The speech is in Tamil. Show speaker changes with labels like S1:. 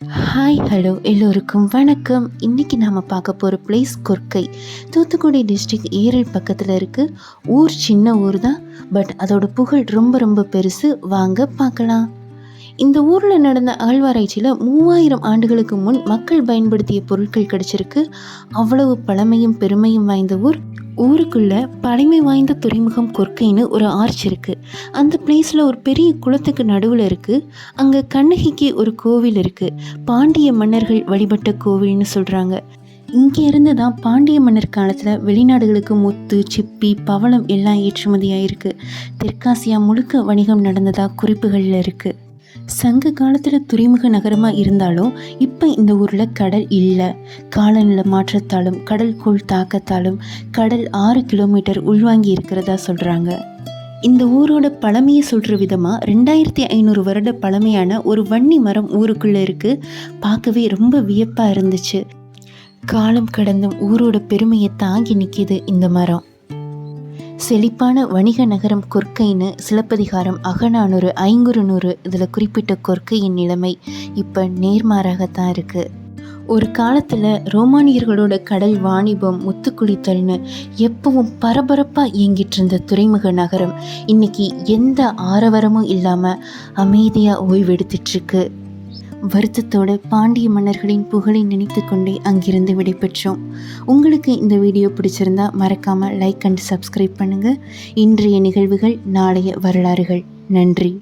S1: ஹாய் ஹலோ எல்லோருக்கும் வணக்கம். இன்றைக்கி நாம் பார்க்க போகிற பிளேஸ் கொர்க்கை தூத்துக்குடி டிஸ்ட்ரிக்ட் ஏரல் பக்கத்தில் இருக்குது ஊர் சின்ன ஊர் தான். பட் அதோட புகழ் ரொம்ப ரொம்ப பெருசு. வாங்க பார்க்கலாம். இந்த ஊரில் நடந்த ஆழ்வாராய்ச்சியில் மூவாயிரம் ஆண்டுகளுக்கு முன் மக்கள் பயன்படுத்திய பொருட்கள் கிடச்சிருக்கு. அவ்வளவு பழமையும் பெருமையும் வாய்ந்த ஊர் ஊருக்குள்ள பழமை வாய்ந்த துறைமுகம் கொர்க்கைன்னு ஒரு ஆர்ச் இருக்குது அந்த பிளேஸில் ஒரு பெரிய குளத்துக்கு நடுவில் இருக்குது அங்கே கண்ணகிக்கு ஒரு கோவில் இருக்குது பாண்டிய மன்னர்கள் வழிபட்ட கோவில்னு சொல்கிறாங்க இங்கே இருந்து தான் பாண்டிய மன்னர் காலத்தில் வெளிநாடுகளுக்கு முத்து சிப்பி பவளம் எல்லாம் ஏற்றுமதியாயிருக்கு. தெற்காசியா முழுக்க வணிகம் நடந்ததாக குறிப்புகளில் இருக்குது சங்க காலத்தில் துறைமுக நகரமாக இருந்தாலும் இப்போ இந்த ஊரில் கடல் இல்லை. காலநிலை மாற்றத்தாலும் கடல் கூழ் தாக்கத்தாலும் கடல் ஆறு கிலோமீட்டர் உள்வாங்கி இருக்கிறதா சொல்கிறாங்க இந்த ஊரோட பழமையை சொல்கிற விதமாக ரெண்டாயிரத்தி ஐநூறு வருட பழமையான ஒரு வன்னி மரம் ஊருக்குள்ளே இருக்குது பார்க்கவே ரொம்ப வியப்பாக இருந்துச்சு. காலம் கடந்தும் ஊரோட பெருமையை தாங்கி நிற்கிது இந்த மரம். செழிப்பான வணிக நகரம் கொர்க்கைன்னு சிலப்பதிகாரம் அகநானூறு ஐங்குறுநூறு இதில் குறிப்பிட்ட கொற்கையின் நிலைமை இப்போ நேர்மாறாகத்தான் இருக்குது ஒரு காலத்தில் ரோமானியர்களோட கடல் வாணிபம் முத்துக்குளித்தல்னு எப்பவும் பரபரப்பாக இயங்கிட்டு இருந்த துறைமுக நகரம் இன்னைக்கு எந்த ஆரவரமும் இல்லாமல் அமைதியாக ஓய்வெடுத்துட்ருக்கு வருத்தத்தோடு பாண்டிய மன்னர்களின் புகழை நினைத்து கொண்டே அங்கிருந்து விடைபெற்றோம். உங்களுக்கு இந்த வீடியோ பிடிச்சிருந்தா மறக்காமல் லைக் அண்ட் சப்ஸ்கிரைப் பண்ணுங்கள் இன்றைய நிகழ்வுகள் நாளைய வரலாறுகள். நன்றி.